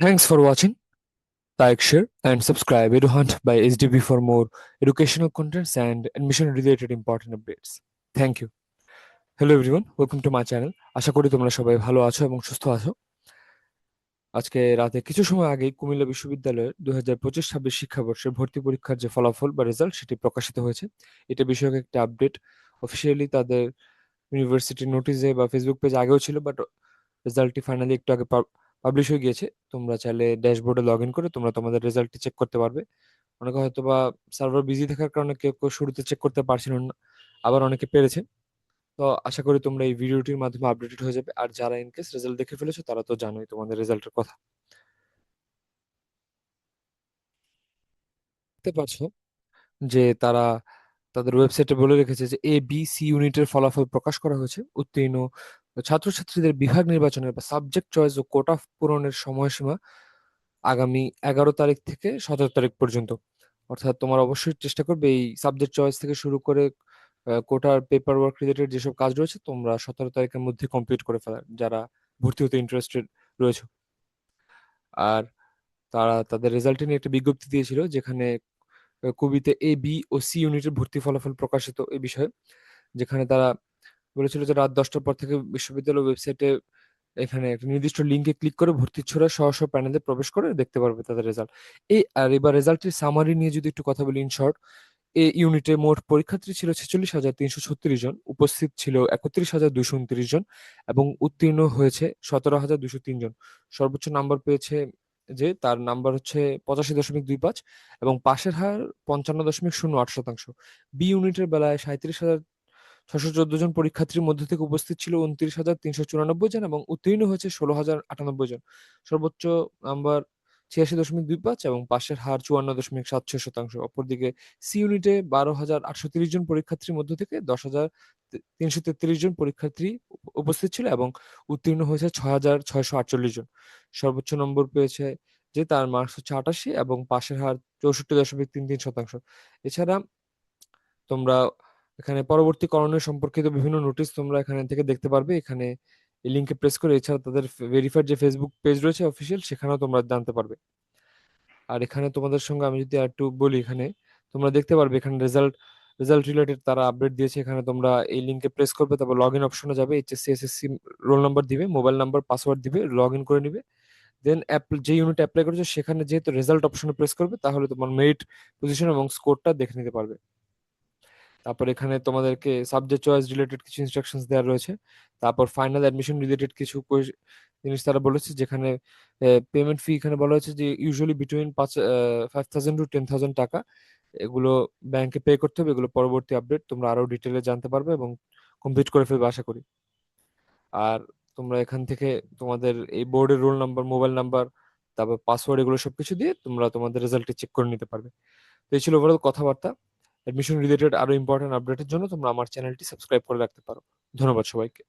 Thanks for watching. Like, share, and subscribe EduHunt by HDB for more educational contents and admission related important updates. Thank you. Hello everyone welcome to my channel আশা করি তোমরা সবাই ভালো আছো এবং সুস্থ আছো আজকে রাতে কিছু সময় আগে কুমিল্লা বিশ্ববিদ্যালয়ের দুই হাজার পঁচিশ ছাব্বিশ শিক্ষাবর্ষের ভর্তি পরীক্ষার যে ফলাফল বা রেজাল্ট সেটি প্রকাশিত হয়েছে এটা বিষয়ক একটা আপডেট অফিসিয়ালি তাদের ইউনিভার্সিটির নোটিশে বা ফেসবুক পেজ আগেও ছিল বাট রেজাল্টটি ফাইনালি একটু আগে পাবলিশ হয়ে গিয়েছে। তোমরা চাইলে ড্যাশবোর্ডে লগ ইন করে তোমরা তোমাদের রেজাল্টটি চেক করতে পারবে। অনেকে হয়তো বা সার্ভার বিজি থাকার কারণে কেউ কেউ শুরুতে চেক করতে পারছিল না, আবার অনেকে পেরেছে। তো আশা করি তোমরা এই ভিডিওটির মাধ্যমে আপডেটেড হয়ে যাবে। আর যারা ইনকেস রেজাল্ট দেখে ফেলেছো, তারা তো জানোই তোমাদের রেজাল্টের কথা। দেখতে পাচ্ছ যে তারা তাদের ওয়েবসাইটে বলে রেখেছে যে এ বি সি ইউনিটের ফলাফল প্রকাশ করা হয়েছে। উত্তীর্ণ ছাত্রছাত্রীদের বিভাগ নির্বাচনের বা সাবজেক্ট চয়েস ও কোটা পূরণের সময়সীমা আগামী এগারো তারিখ থেকে সতেরো তারিখ পর্যন্ত। অর্থাৎ তোমার অবশ্যই চেষ্টা করবে এই সাবজেক্ট চয়েস থেকে শুরু করে কোটার পেপার ওয়ার্ক রিলেটেড যেসব কাজ রয়েছে, তোমরা সতেরো তারিখের মধ্যে কমপ্লিট করে ফেলার, যারা ভর্তি হতে ইন্টারেস্টেড রয়েছে। আর তারা, তাদের রেজাল্ট নিয়ে একটা বিজ্ঞপ্তি দিয়েছিল, যেখানে কবিতে এ বি ও সি ইউনিটের ভর্তি ফলাফল প্রকাশিত এই বিষয়ে, যেখানে তারা বলেছিল যে রাত দশটার পর থেকে বিশ্ববিদ্যালয় ওয়েবসাইটে এখানে একটা নির্দিষ্ট লিঙ্কে ক্লিক করে ভর্তির ছোড়া সহ সহ প্যানেলে প্রবেশ করে দেখতে পারবে তাদের রেজাল্ট এই আর এবার রেজাল্টের সামারি নিয়ে যদি একটু কথা বলি ইন শর্ট এ ইউনিটে মোট পরীক্ষার্থী ছিল ছেচল্লিশ হাজার তিনশো ছত্রিশ জন, উপস্থিত ছিল একত্রিশ হাজার দুশো উনত্রিশ জন এবং উত্তীর্ণ হয়েছে সতেরো হাজার দুশো তিন জন। সর্বোচ্চ নাম্বার পেয়েছে যে তার নাম্বার হচ্ছে পঁচাশি দশমিক দুই পাঁচ এবং পাশের হার পঞ্চান্ন দশমিক শূন্য আট শতাংশ। বি ইউনিটের বেলায় সাঁত্রিশ হাজার ছশো চোদ্দ জন পরীক্ষার্থীর মধ্যে থেকে উপস্থিত ছিল উনত্রিশ হাজার তিনশো চুরানব্বই জন এবং উত্তীর্ণ হয়েছে ষোলো হাজার আটানব্বই জন। সর্বোচ্চ নাম্বার ছিয়াশি দশমিক দুই পাঁচ এবং পাশের হার চুয়ান্ন দশমিক সাত ছয় শতাংশ। অপরদিকে সি ইউনিটে বারো হাজার আটশো তিরিশ জন পরীক্ষার্থীর মধ্য থেকে দশ হাজার তিনশো তেত্রিশ জন পরীক্ষার্থী উপস্থিত ছিল এবং উত্তীর্ণ হয়েছে ছয় হাজার ছয়শো আটচল্লিশ জন। সর্বোচ্চ নম্বর পেয়েছে যে তার মার্কস হচ্ছে আটাশি এবং পাশের হার চৌষট্টি দশমিক তিন তিন শতাংশ। এছাড়া তোমরা এখানে পরবর্তী করণীয় সম্পর্কিত বিভিন্ন নোটিশ তোমরা এখানে থেকে দেখতে পারবে। এখানে এই লিঙ্কে প্রেস করে এছাড়া তাদের ভেরিফাইড যে ফেসবুক পেজ রয়েছে অফিসিয়াল সেখানেও তোমরা জানতে পারবে। আর এখানে তোমাদের সঙ্গে আমি যদি একটু বলি এখানে, তোমরা দেখতে পারবে এখানে রেজাল্ট রেজাল্ট রিলেটেড তারা আপডেট দিয়েছে। এখানে তোমরা এই লিঙ্কে প্রেস করবে, তারপর লগ ইন অপশনে যাবে এইচএসসি এসএসসি রোল নাম্বার দিবে মোবাইল নাম্বার পাসওয়ার্ড দিবে লগ ইন করে নিবে। দেন যে ইউনিট অ্যাপ্লাই করেছ, সেখানে যেহেতু রেজাল্ট অপশনে প্রেস করবে, তাহলে তোমার মেরিট পজিশন এবং স্কোরটা দেখে নিতে পারবে। তারপর এখানে তোমাদেরকে সাবজেক্ট চয়েস রিলেটেড কিছু ইনস্ট্রাকশনস দেওয়া রয়েছে। তারপর ফাইনাল অ্যাডমিশন রিলেটেড কিছু জিনিস তারা বলেছে, যেখানে পেমেন্ট ফি এখানে বলা হয়েছে যে ইউজুয়ালি বিটুইন পাঁচ five thousand to ten thousand টাকা। এগুলো ব্যাংকে পে করতে হবে, এগুলো পরবর্তী আপডেট তোমরা আরও ডিটেলে জানতে পারবে এবং কমপ্লিট করে ফেলবে, আশা করি। আর তোমরা এখান থেকে তোমাদের এই বোর্ডের রোল নাম্বার মোবাইল নাম্বার তারপর পাসওয়ার্ড এগুলো সবকিছু দিয়ে তোমরা তোমাদের রেজাল্টটি চেক করে নিতে পারবে। তো এই ছিল ওভারঅল কথাবার্তা। অ্যাডমিশন রিলেটেড আরও ইম্পর্টেন্ট আপডেটের জন্য তোমরা আমার চ্যানেলটি সাবস্ক্রাইব করে রাখতে পারো। ধন্যবাদ সবাইকে।